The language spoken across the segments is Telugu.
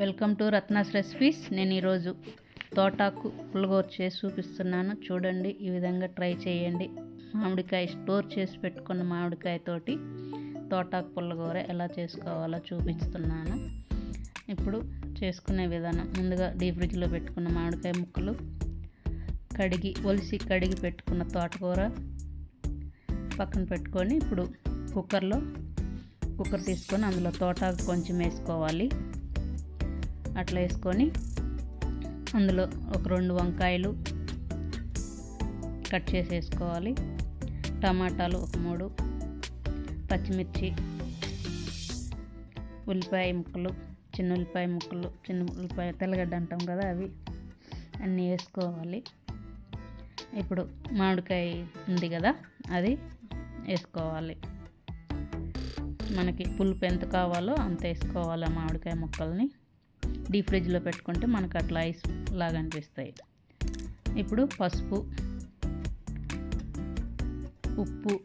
Welcome to Ratna's recipes. నేను ఈరోజు తోటాకు పుల్లగోర చేసి చూపిస్తున్నాను. చూడండి ఈ విధంగా ట్రై చేయండి. మామిడికాయ స్టోర్ చేసి పెట్టుకున్న మామిడికాయతోటి తోటాకు పుల్లగూర ఎలా చేసుకోవాలో చూపిస్తున్నాను. ఇప్పుడు చేసుకునే విధానం. ముందుగా డీప్ ఫ్రిడ్జ్లో పెట్టుకున్న మామిడికాయ ముక్కలు కడిగి ఒలిసి కడిగి పెట్టుకున్న తోటకూర పక్కన పెట్టుకొని ఇప్పుడు కుక్కర్లో కుక్కర్ తీసుకొని అందులో తోటాకు కొంచెం వేసుకోవాలి. అట్లా వేసుకొని అందులో ఒక రెండు వంకాయలు కట్ చేసి వేసుకోవాలి. టమాటాలు ఒక మూడు పచ్చిమిర్చి ఉల్లిపాయ ముక్కలు చిన్న ఉల్లిపాయ ముక్కలు చిన్న ఉల్లిపాయ తెల్లగడ్డ అంటాం కదా అవి అన్నీ వేసుకోవాలి. ఇప్పుడు మామిడికాయ ఉంది కదా అది వేసుకోవాలి. మనకి పులుపు ఎంత కావాలో అంత వేసుకోవాలి మామిడికాయ ముక్కల్ని. డీప్ ఫ్రిడ్జ్లో పెట్టుకుంటే మనకు అట్లా ఐస్ లాగా అనిపిస్తాయి. ఇప్పుడు పసుపు ఉప్పు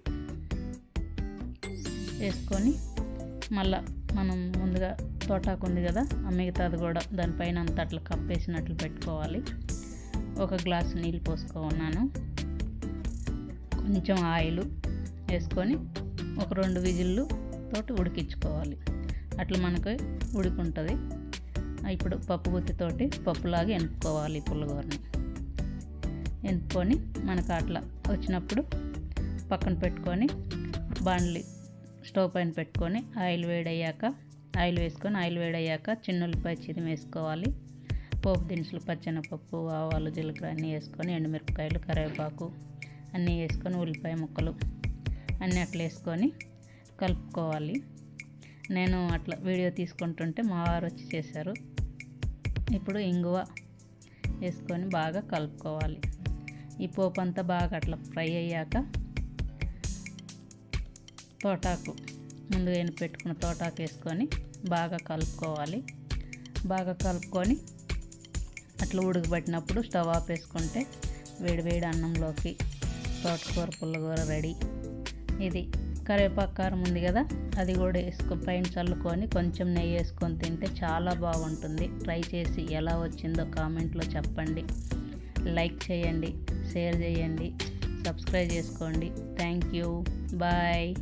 వేసుకొని మళ్ళా మనం ముందుగా తోటాకు ఉంది కదా ఆ మిగతాది కూడా దానిపైన అంత అట్లా కప్పేసినట్లు పెట్టుకోవాలి. ఒక గ్లాసు నీళ్ళు పోసుకున్నాను. కొంచెం ఆయిల్ వేసుకొని ఒక రెండు విజిల్లు తోటి ఉడికించుకోవాలి. అట్లా మనకు ఉడికుంటుంది. ఇప్పుడు పప్పు గుత్తితోటి పప్పులాగా ఎనుపుకోవాలి పుల్లగూరని. ఎనుపుకొని మనకు అట్లా వచ్చినప్పుడు పక్కన పెట్టుకొని బాండ్లీ స్టవ్ పైన పెట్టుకొని ఆయిల్ వేడయ్యాక ఆయిల్ వేసుకొని ఆయిల్ వేడయ్యాక చిన్న ఉల్లిపాయ చిరిమి వేసుకోవాలి. పోపు దినుసులు పచ్చెనపప్పు ఆవాలు జీలకర్ర అన్నీ వేసుకొని ఎండుమిరపకాయలు కరివేపాకు అన్నీ వేసుకొని ఉల్లిపాయ ముక్కలు అన్నీ అట్లా వేసుకొని కలుపుకోవాలి. నేను అట్లా వీడియో తీసుకుంటుంటే మా వారు వచ్చి చేశారు. ఇప్పుడు ఇంగువ వేసుకొని బాగా కలుపుకోవాలి. ఈ పోపు అంతా బాగా అట్లా ఫ్రై అయ్యాక తోటాకు ముందుగా ఎన్ని పెట్టుకున్న తోటాకు వేసుకొని బాగా కలుపుకోవాలి. బాగా కలుపుకొని అట్లా ఉడకబెట్టినప్పుడు స్టవ్ ఆఫ్ వేసుకుంటే వేడి వేడి అన్నంలోకి తోటకూర పుల్లగూర రెడీ. ఇది కరివేపాకు కారం ఉంది కదా అది కూడా వేసుకు పైన చల్లుకొని కొంచెం నెయ్యి వేసుకొని తింటే చాలా బాగుంటుంది. ట్రై చేసి ఎలా వచ్చిందో కామెంట్లో చెప్పండి. లైక్ చేయండి షేర్ చేయండి సబ్స్క్రైబ్ చేసుకోండి. Thank you bye